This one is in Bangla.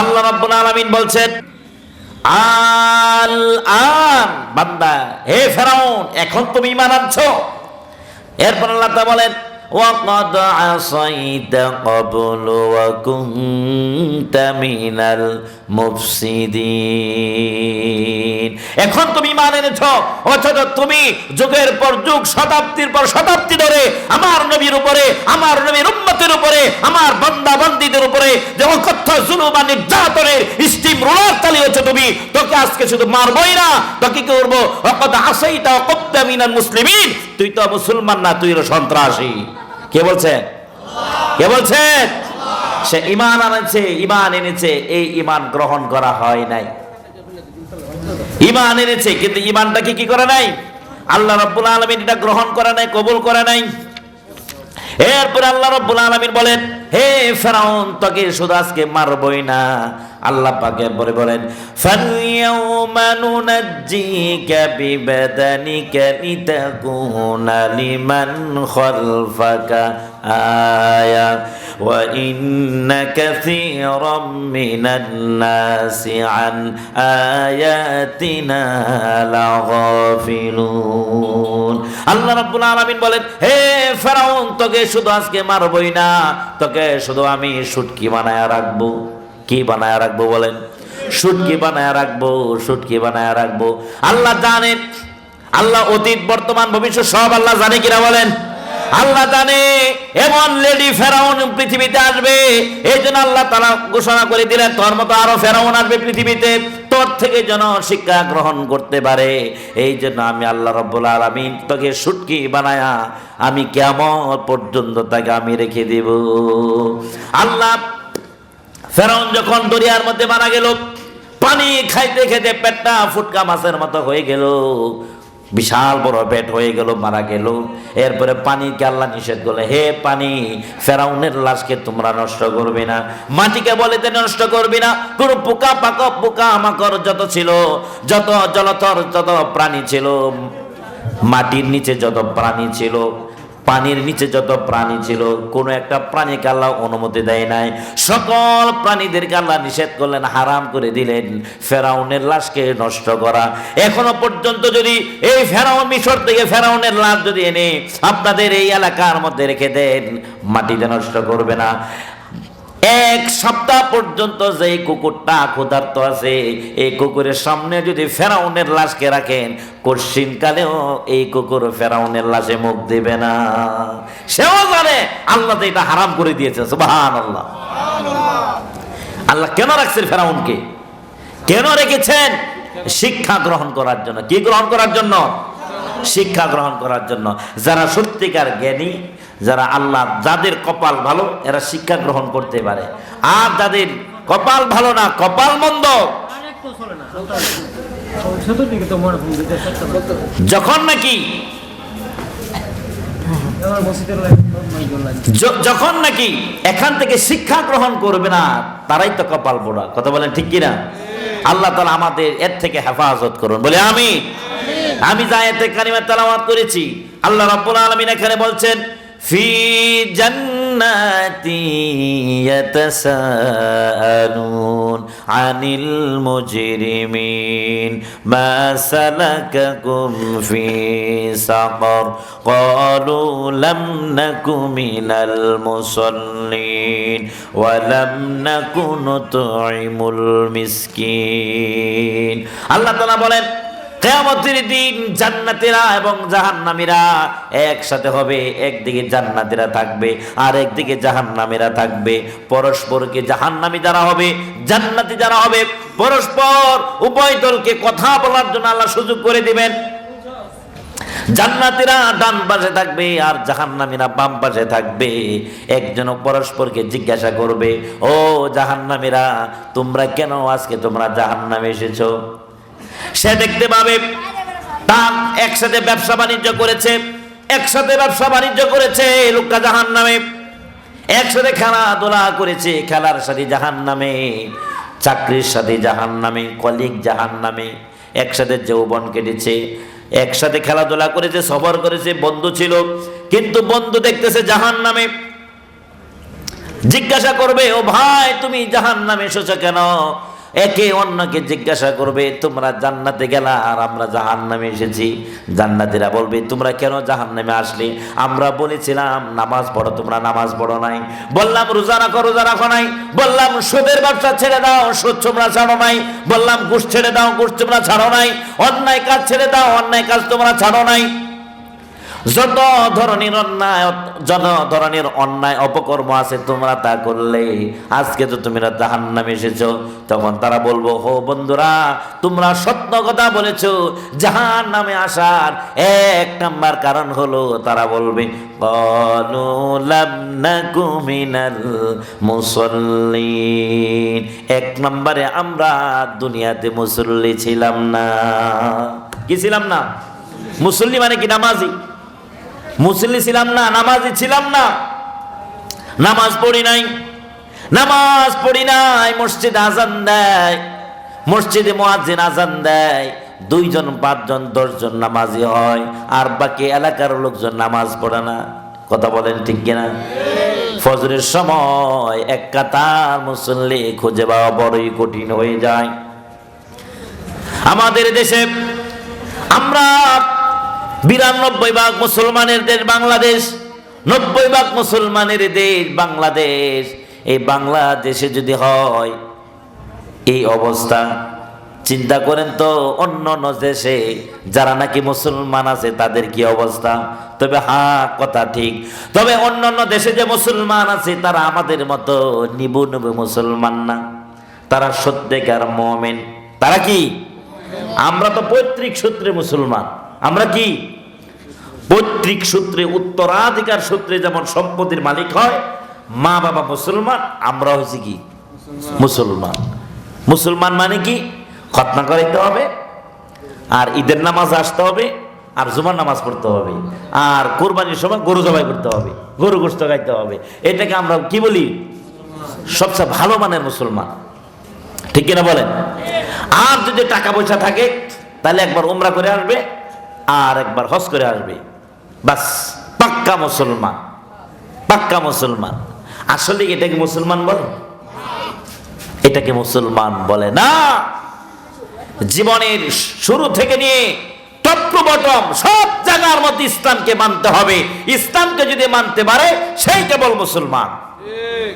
আল্লাহ রাব্বুল আলামিন বলছেন আল আন বান্দা হে ফেরাউন এখন তুমি ঈমান আনছো এরপর আল্লাহ তা বলেন وقد عصيت قبل وكنت من المفسدين এখন তুমি ঈমান এনেছ অথচ তুমি যুগের পর যুগ শতাব্দীর পর শতাব্দী ধরে আমার নবীর উপরে আমার নবীর উম্মতের উপরে আমার বান্দা বান্দীদের উপরে যেমন কথ্য জুলুম আর নির্যাতনের স্টিম রোলার চালিয়েছো তুমি। তোকে আজকে শুধু মারবই না, তোকে কি করব? অকদ তা অকদ্দা মিনাল মুসলিমিন। তুই তো মুসলমান না, তুই সন্ত্রাসী। কে বলছেন কে বলছেন সে ইমান আনেছে ইমান এনেছে, এই ইমান গ্রহণ করা হয় নাই। ইমান এনেছে, কিন্তু ইমানটাকে কি করে নাই? আল্লাহ রাব্বুল আলমিন এটা গ্রহণ করে নাই, কবুল করে নাই। এরপর আল্লাহ রব্বুল আলামিন বলেন, হে ফেরাউন, তোকে শুধু আজকে মারবই না। আল্লাহ পাকে বলে বলেন, ফালইয়াউমা নুনাজ্জিকা বিবাদানিকা লিতাকুনা লিমান খালফাকা। আয়া ইন্না কাসীরাম মিনান নাসি আন আয়াতিনা লাগাফিলুন আল্লাহ রাব্বুল আলামিন বলেন, হে ফেরাউন, তোকে শুধু আজকে মারবই না, তোকে শুধু আমি শুটকি বানায়া রাখব। কি বানায়া রাখব বলেন? শুটকি বানায়া রাখব, শুটকি বানায়া রাখব। আল্লাহ জানেন, আল্লাহ অতীত, বর্তমান, ভবিষ্যৎ সব আল্লাহ জানে কিনা বলেন? আল্লাহ জানে, এমন লেডি ফেরাউন পৃথিবীতে আসবে। এই জন্য আল্লাহ তারা ঘোষণা করে দিলেন, তোর মতো আরও ফেরাউন আসবে পৃথিবীতে। তোর থেকে যেন শিক্ষা গ্রহণ করতে পারে। এই জন্য আমি আল্লাহ রব্বুল আলমিন তোকে সুটকি বানায়া আমি কেমন পর্যন্ত তাকে আমি রেখে দেব। আল্লাহ ফেরাউন যখন দরিয়ার মধ্যে মারা গেল, পানি খাইতে খেতে পেটটা ফুটকা মাছের মতো হয়ে গেল। বিশাল বড় পেট হয়ে গেল, মারা গেল। এরপরে পানি আল্লাহ নিষেধ করলে, হে পানি, ফেরাউনের লাশকে তোমরা নষ্ট করবে না। মাটিকে বলে তে নষ্ট করবে না। কোন পোকা পাক পোকা আমাকর যত ছিল, যত জলতর যত প্রাণী ছিল, মাটির নিচে যত প্রাণী ছিল পানির নিচে যত প্রাণী ছিল, কোনো একটা প্রাণীকে আল্লাহ অনুমতি দেয় নাই। সকল প্রাণীদেরকে আল্লাহ নিষেধ করলেন, হারাম করে দিলেন, ফেরাউনের লাশকে নষ্ট করা। এখনও পর্যন্ত যদি এই ফেরাউন মিশর থেকে ফেরাউনের লাশ যদি এনে আপনাদের এই এলাকার মধ্যে রেখে দেন মাটিতে নষ্ট করবে না। এক সপ্তাহ পর্যন্ত যে কুকুরটা ক্ষুধার্ত আছে, এই কুকুরের সামনে যদি ফেরাউনের লাশকে রাখেন কশিন কালেও এই কুকুর ফেরাউনের লাশে মুখ দেবে না। সেও জানে আল্লাহ এটা হারাম করে দিয়েছে সুবাহান আল্লাহ আল্লাহ কেন রাখছেন ফেরাউনকে? কেন রেখেছেন? শিক্ষা গ্রহণ করার জন্য। কি গ্রহণ করার জন্য? শিক্ষা গ্রহণ করার জন্য। যারা সত্যিকার জ্ঞানী, যারা আল্লাহ যাদের কপাল ভালো, এরা শিক্ষা গ্রহণ করতে পারে। আর যাদের কপাল ভালো না, কপাল মন্দ। যখন নাকি যখন নাকি এখান থেকে শিক্ষা গ্রহণ করবে না, তারাই তো কপাল পোড়া কথা বলেন ঠিক কিনা? আল্লাহ তালা আমাদের এর থেকে হেফাজত করুন। বলে আমি আমি জায়েতে কারিমা তেলাওয়াত করেছি, আল্লাহ রাব্বুল আলামিন এখানে বলছেন, ফি জান্নাতি ইয়াতাসাআলুন আনিল মুজরিমিন, মা সালাকাকুম ফি সাকর, ক্বালু লাম নাকু মিনাল মুসাল্লিন, ওয়া লাম নাকু নুতঈমুল মিসকিন। আল্লাহ তাআলা বলেন কেয়ামতের দিন জান্নাতীরা এবং জাহান্নামীরা একসাথে হবে, একদিকে জান্নাতীরা থাকবে আর একদিকে জাহান্নামীরা থাকবে। পরস্পরকে জাহান্নামী যারা হবে, জান্নাতি যারা হবে, পরস্পর উভয় দলকে কথা বলার জন্য আল্লাহ সুযোগ করে দিবেন। জান্নাতীরা ডান পাশে থাকবে আর জাহান্নামীরা বাম পাশে থাকবে। একজন পরস্পরকে জিজ্ঞাসা করবে, ও জাহান্নামীরা, তোমরা কেন আজকে তোমরা জাহান্নামে এসেছ? সে দেখতে পাবে তার একসাথে ব্যবসা বাণিজ্য করেছে, একসাথে ব্যবসা বাণিজ্য করেছে লোকটা জাহান নামে একসাথে খেলাধুলা করেছে খেলার সাথে জাহান নামে চাকরির সাথে জাহান নামে কলিগ জাহান নামে একসাথে যৌবন কেটেছে, একসাথে খেলাধুলা করেছে, সফর করেছে, বন্ধু ছিল, কিন্তু বন্ধু দেখতেছে জাহান নামে জিজ্ঞাসা করবে, ও ভাই, তুমি জাহান নামে এসেছ কেন? একে অন্যকে জিজ্ঞাসা করবে, তোমরা জান্নাতে গেলা আর আমরা জাহান নামে এসেছি? জান্নাতিরা বলবে, তোমরা কেন জাহান নামে আসলে? আমরা বলেছিলাম, নামাজ পড়ো, তোমরা নামাজ পড়ো নাই। বললাম, রোজা রাখো রোজা রাখো নাই। বললাম, সুদের ব্যবসা ছেড়ে দাও, সুদ তোমরা ছাড়ো নাই। বললাম ঘুষ ছেড়ে দাও ঘুষ তোমরা ছাড়ো নাই। অন্যায় কাজ ছেড়ে দাও, অন্যায় কাজ তোমরা ছাড়ো নাই। যত ধরনের অন্যায় যত ধরনের অন্যায় অপকর্ম আছে, তোমরা তা করলে। আজকে তো তুমি জাহান নামে এসেছ। তখন তারা বলব, হো বন্ধুরা, তোমরা সত্য কথা বলেছ। জাহান নামে আসার এক নাম্বার কারণ হলো, তারা বলবে "ক্বালু লাম নাকু মিনাল এক নম্বরে আমরা দুনিয়াতে মুসল্লি ছিলাম না। কি ছিলাম না? মুসল্লি মানে কি? নামাজি। মুসল্লি ছিলাম না, নামাজি ছিলাম না। নামাজ পড়ি নাই। নামাজ পড়ি নাই, মসজিদ আজান দেয়। মসজিদে মুয়াজ্জিন আজান দেয়। দুইজন, পাঁচজন, দশজন নামাজি হয়। আর বাকি এলাকার লোকজন নামাজ পড়ে না। কথা বলেন ঠিক কিনা? ফজরের সময় এক কাতার মুসল্লি খুঁজে পাওয়া বড়ই কঠিন হয়ে যায়। আমাদের দেশে আমরা বিরানব্বই ভাগ মুসলমানের দেশ বাংলাদেশ, নব্বই ভাগ মুসলমানের দেশ বাংলাদেশ। এই বাংলাদেশে যদি হয়, এই অবস্থা। চিন্তা করেন তো, অন্য অন্য দেশে যারা নাকি মুসলমান আছে, তাদের কি অবস্থা? তবে হ্যাঁ কথা ঠিক। তবে অন্য অন্য দেশে যে মুসলমান আছে, তারা আমাদের মতো নিবু নিবু মুসলমান না। তারা সত্যিকার মমেন। তারা কি? আমরা তো পৈতৃক সূত্রে মুসলমান। আমরা কি? পৈতৃক সূত্রে উত্তরাধিকার সূত্রে যেমন সম্পত্তির মালিক হয় মা বাবা মুসলমান আমরা হয়েছি কি? মুসলমান। মুসলমান মানে কি? খতনা করাইতে হবে আর ঈদের নামাজ আসতে হবে আর জুমার নামাজ পড়তে হবে আর কোরবানির সময় গরু জবাই করতে হবে গরু গোস্ত খাইতে হবে। এটাকে আমরা কি বলি? সবচেয়ে ভালো মানের মুসলমান। ঠিক কিনা বলেন? আর যদি টাকা পয়সা থাকে তাহলে একবার উমরা করে আসবে আর একবার হজ করে আসবে। বাস, পাক্কা মুসলমান পাক্কা মুসলমান। আসলে এটাকে মুসলমান বলে? এটাকে মুসলমান বলে না। জীবনের শুরু থেকে নিয়ে টপ্রবটম সব জায়গার মধ্যে ইসলামকে মানতে হবে। ইসলামকে যদি মানতে পারে, সেই কেবল মুসলমান।